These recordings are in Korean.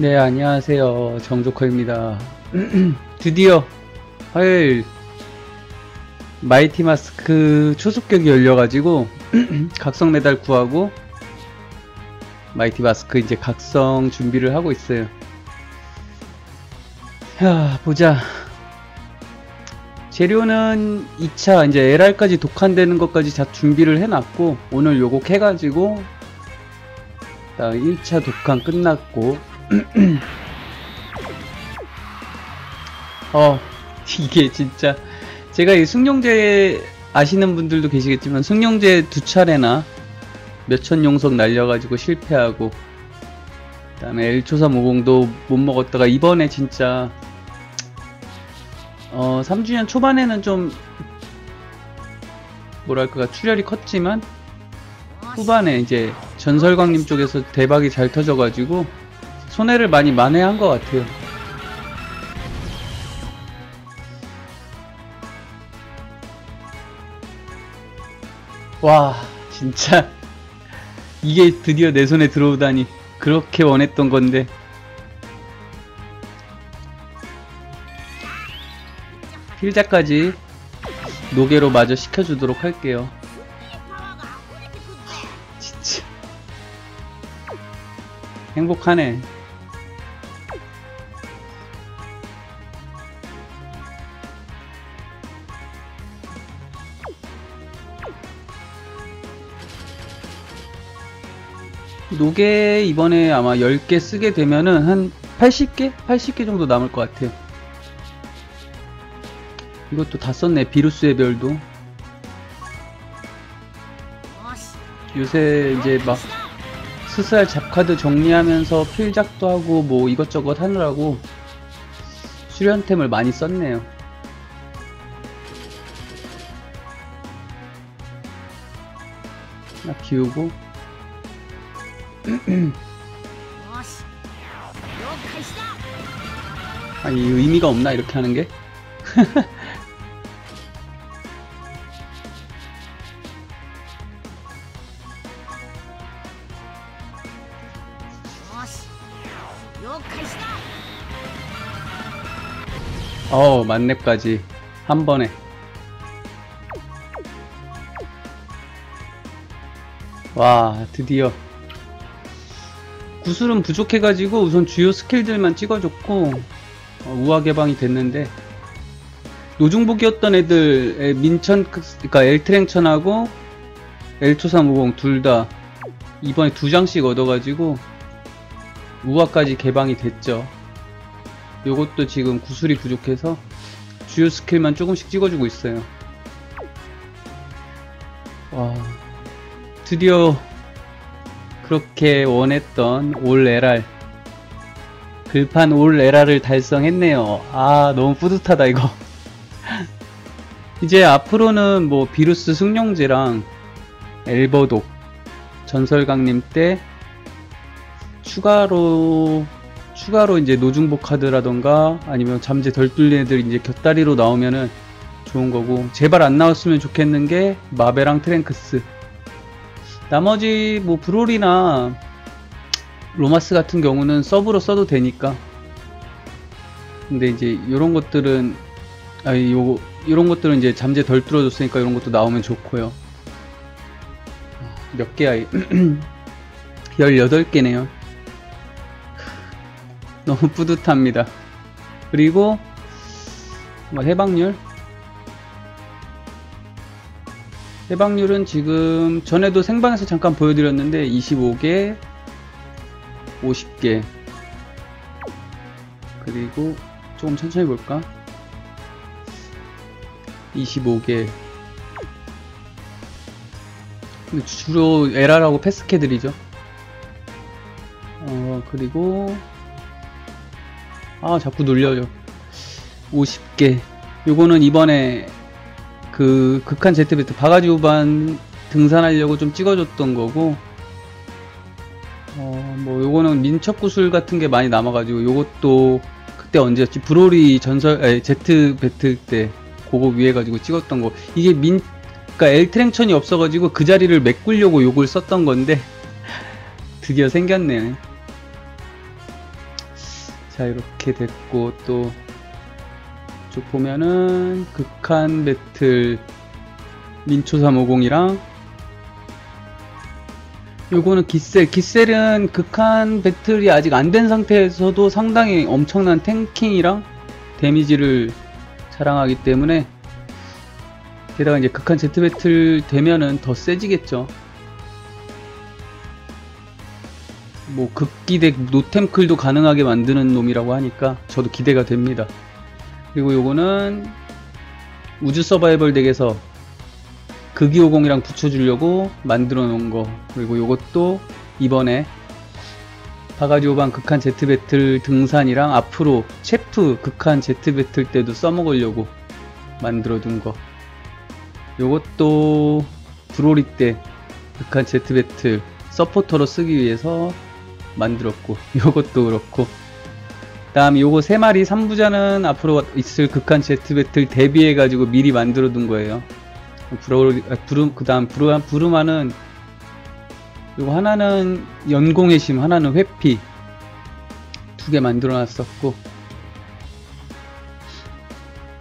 네, 안녕하세요. 정조커입니다. 드디어 화요일 마이티 마스크 초속격이 열려가지고 각성 메달 구하고 마이티 마스크 이제 각성 준비를 하고 있어요. 야, 보자. 재료는 2차 이제 LR까지 독한되는 것까지 다 준비를 해놨고 오늘 요거 해가지고 다음 1차 독한 끝났고 어 이게 진짜. 제가 이 승용제 아시는 분들도 계시겠지만 승용제 두 차례나 몇천 용석 날려가지고 실패하고 그 다음에 L초삼50도 못 먹었다가 이번에 진짜 어 3주년 초반에는 좀 뭐랄까 출혈이 컸지만 후반에 이제 전설광님 쪽에서 대박이 잘 터져가지고 손해를 많이 만회한 것 같아요. 와, 진짜 이게 드디어 내 손에 들어오다니 그렇게 원했던 건데 필자까지 노게로 마저 시켜주도록 할게요. 진짜 행복하네. 노게 이번에 아마 10개 쓰게 되면은 한 80개? 80개 정도 남을 것 같아요. 이것도 다 썼네. 비루스의 별도. 요새 이제 막 스스할 잡카드 정리하면서 필작도 하고 뭐 이것저것 하느라고 수련템을 많이 썼네요. 하나 비우고 아니 의미가 없나 이렇게 하는 게? 어우 만렙까지. 한 번에. 와 드디어 구슬은 부족해가지고 우선 주요 스킬들만 찍어줬고 어, 우화 개방이 됐는데 노중복이었던 애들 민천 그니까 엘트랭천하고 엘초삼50 둘 다 이번에 두 장씩 얻어가지고 우화까지 개방이 됐죠. 요것도 지금 구슬이 부족해서 주요 스킬만 조금씩 찍어주고 있어요. 와 드디어 그렇게 원했던 올 LR 글판 올 LR을 달성했네요. 아 너무 뿌듯하다 이거. 이제 앞으로는 뭐 비루스 승용제랑 엘버독 전설강림 때 추가로 추가로 이제 노중복 카드라던가 아니면 잠재 덜 뚫린 애들 이제 곁다리로 나오면은 좋은 거고. 제발 안 나왔으면 좋겠는 게 마베랑 트랭크스 나머지 뭐 브롤이나 로마스 같은 경우는 서브로 써도 되니까. 근데 이제 이런 것들은 아니 요거 이런 것들은 이제 잠재 덜 뚫어줬으니까 이런 것도 나오면 좋고요. 몇 개야? 18개네요. 너무 뿌듯합니다. 그리고 뭐 해방률 해방률은 지금 전에도 생방에서 잠깐 보여드렸는데 25개 50개. 그리고 조금 천천히 볼까? 25개. 주로 에라라고 패스캐들이죠. 어 그리고 아 자꾸 눌려져 50개. 요거는 이번에 그 극한 제트배트 바가지 우반 등산하려고 좀 찍어줬던 거고 어 뭐 요거는 민첩 구슬 같은 게 많이 남아가지고 요것도 그때 언제였지? 브로리 전설 에 제트 배트 때 그거 위에 가지고 찍었던 거. 이게 민 그니까 엘트랭천이 없어가지고 그 자리를 메꾸려고 요걸 썼던 건데 드디어 생겼네. 자 이렇게 됐고 또 쭉 보면은 극한 배틀 민초 350이랑 요거는 기셀 기셀은 극한 배틀이 아직 안 된 상태에서도 상당히 엄청난 탱킹이랑 데미지를 자랑하기 때문에 게다가 이제 극한 제트 배틀 되면은 더 세지겠죠 뭐 극기대 노템클도 가능하게 만드는 놈이라고 하니까 저도 기대가 됩니다. 그리고 요거는 우주 서바이벌 덱에서 극이50이랑 붙여주려고 만들어 놓은 거. 그리고 요것도 이번에 바가지오반 극한 제트 배틀 등산이랑 앞으로 체프 극한 제트 배틀 때도 써먹으려고 만들어 둔 거. 요것도 브로리 때 극한 제트 배틀 서포터로 쓰기 위해서 만들었고 요것도 그렇고 다음 요거 세 마리 3부자는 앞으로 있을 극한 제트 배틀 대비해 가지고 미리 만들어 둔 거예요. 브로, 아, 부르, 그 다음 부르, 부르마는 요거 하나는 연공의 심 하나는 회피. 두 개 만들어 놨었고.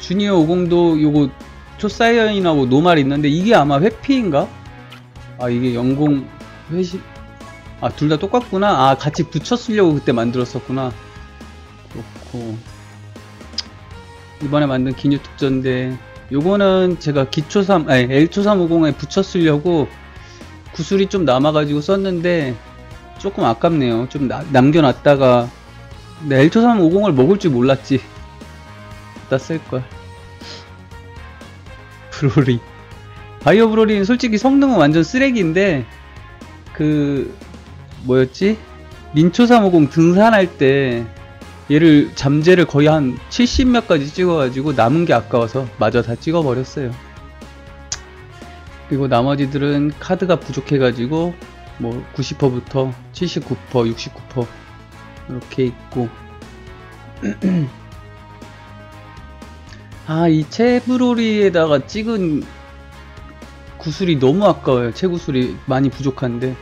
주니어 50도 요거 초사이언이나고 노말 있는데 이게 아마 회피인가? 아 이게 연공 회시 아 둘 다 똑같구나? 아 같이 붙여 쓰려고 그때 만들었었구나 그렇고. 이번에 만든 기뉴 특전대 요거는 제가 기초 3 아니 L초 350에 붙여 쓰려고 구슬이 좀 남아가지고 썼는데 조금 아깝네요. 좀 나, 남겨놨다가. 근데 L초 350을 먹을 줄 몰랐지. 갖다 쓸걸. 브로리 바이오 브로리는 솔직히 성능은 완전 쓰레기인데 그 뭐였지? 민초 350 등산할 때 얘를 잠재를 거의 한 70몇 가지 찍어가지고 남은 게 아까워서 마저 다 찍어버렸어요. 그리고 나머지들은 카드가 부족해가지고 뭐 90%부터 79%, 69% 이렇게 있고 아 이 채브로리에다가 찍은 구슬이 너무 아까워요. 채구슬이 많이 부족한데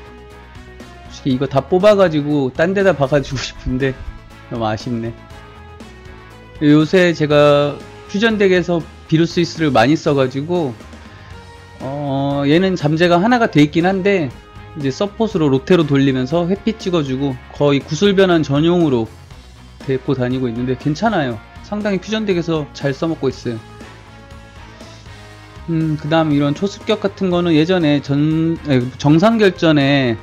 솔직히 이거 다 뽑아가지고 딴 데다 박아주고 싶은데 너무 아쉽네. 요새 제가 퓨전덱에서 비루스이스를 많이 써가지고 어 얘는 잠재가 하나가 돼 있긴 한데 이제 서폿으로 로테로 돌리면서 회피 찍어주고 거의 구슬 변환 전용으로 데리고 다니고 있는데 괜찮아요. 상당히 퓨전덱에서 잘 써먹고 있어요. 음, 그 다음 이런 초습격 같은 거는 예전에 전, 정상결전에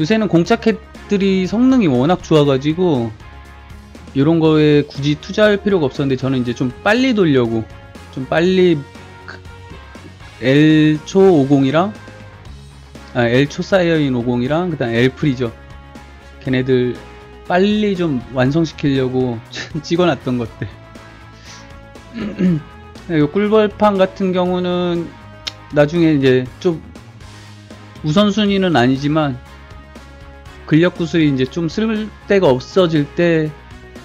요새는 공짜 캣들이 성능이 워낙 좋아가지고 이런 거에 굳이 투자할 필요가 없었는데 저는 이제 좀 빨리 돌려고 좀 빨리 L초 50이랑 아 L초 사이어인 50이랑 그 다음 L프리죠 걔네들 빨리 좀 완성시키려고 찍어놨던 것들. 이 꿀벌판 같은 경우는 나중에 이제 좀 우선순위는 아니지만 근력 구슬이 이제 좀 쓸 데가 없어질 때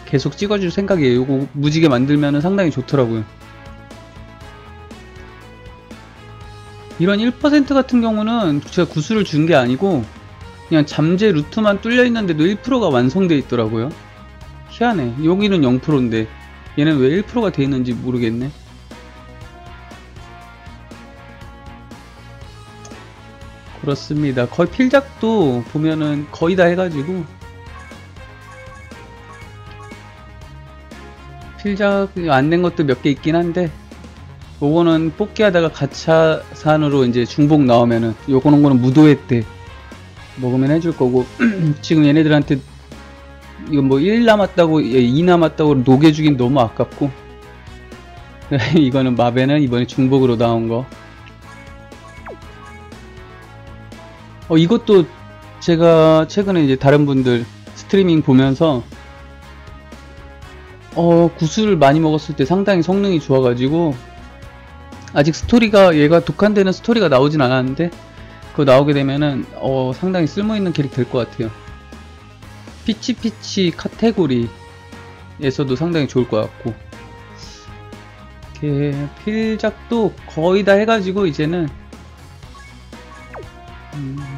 계속 찍어줄 생각이에요. 이거 무지개 만들면 상당히 좋더라고요. 이런 1% 같은 경우는 제가 구슬을 준 게 아니고 그냥 잠재 루트만 뚫려 있는데도 1%가 완성돼 있더라고요. 희한해. 여기는 0%인데 얘는 왜 1%가 돼 있는지 모르겠네. 그렇습니다. 거의 필작도 보면은 거의 다 해가지고 필작이 안된 것도 몇 개 있긴 한데 요거는 뽑기 하다가 가차산으로 이제 중복 나오면은 요거는 거는 무도회 때 먹으면 해줄 거고 지금 얘네들한테 이건 뭐1 남았다고 2 남았다고 녹여주긴 너무 아깝고 이거는 마베는 이번에 중복으로 나온 거. 어, 이것도 제가 최근에 이제 다른 분들 스트리밍 보면서 어, 구슬을 많이 먹었을 때 상당히 성능이 좋아가지고 아직 스토리가 얘가 독한되는 스토리가 나오진 않았는데 그거 나오게 되면은 어, 상당히 쓸모있는 캐릭 될것 같아요. 피치피치 카테고리에서도 상당히 좋을 것 같고 이렇게 필작도 거의 다 해가지고 이제는 음.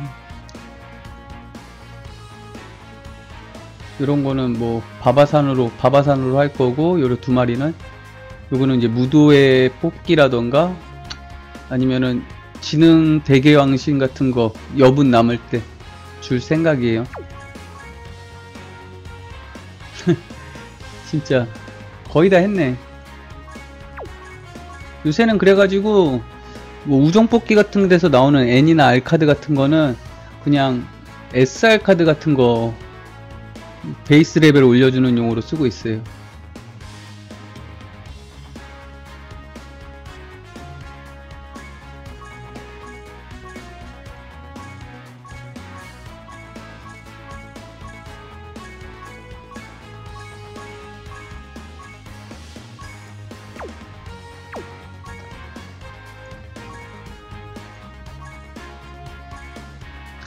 이런 거는 뭐 바바산으로 바바산으로 할 거고 요런 두 마리는 요거는 이제 무도의 뽑기라던가 아니면은 지능 대개 왕신 같은 거 여분 남을 때 줄 생각이에요. 진짜 거의 다 했네. 요새는 그래가지고 뭐 우정 뽑기 같은 데서 나오는 N이나 R 카드 같은 거는 그냥 SR 카드 같은 거 베이스 레벨 올려주는 용으로 쓰고 있어요.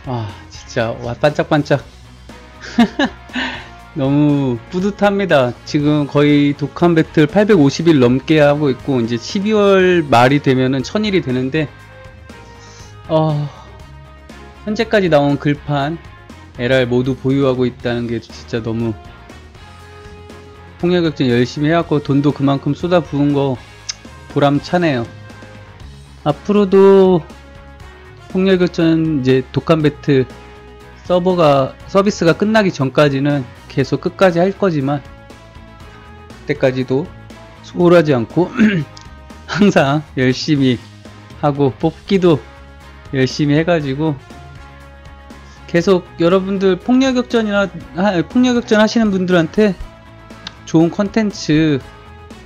아, 진짜, 와, 반짝반짝. 너무 뿌듯합니다. 지금 거의 독한 배틀 850일 넘게 하고 있고, 이제 12월 말이 되면은 1000일이 되는데, 어, 현재까지 나온 글판, LR 모두 보유하고 있다는 게 진짜 너무, 폭력격전 열심히 해갖고 돈도 그만큼 쏟아 부은 거 보람차네요. 앞으로도 폭렬격전 이제 독한 배틀 서버가 서비스가 끝나기 전까지는 계속 끝까지 할 거지만 그때까지도 소홀하지 않고 항상 열심히 하고 뽑기도 열심히 해가지고 계속 여러분들 폭렬격전이나 하- 폭렬격전 하시는 분들한테 좋은 컨텐츠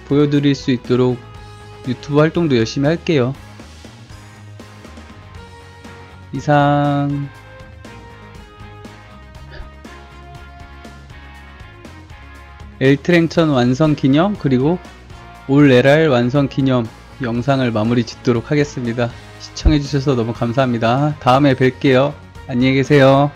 보여드릴 수 있도록 유튜브 활동도 열심히 할게요. 이상 엘트랭천 완성 기념 그리고 올 LR 완성 기념 영상을 마무리 짓도록 하겠습니다. 시청해주셔서 너무 감사합니다. 다음에 뵐게요. 안녕히 계세요.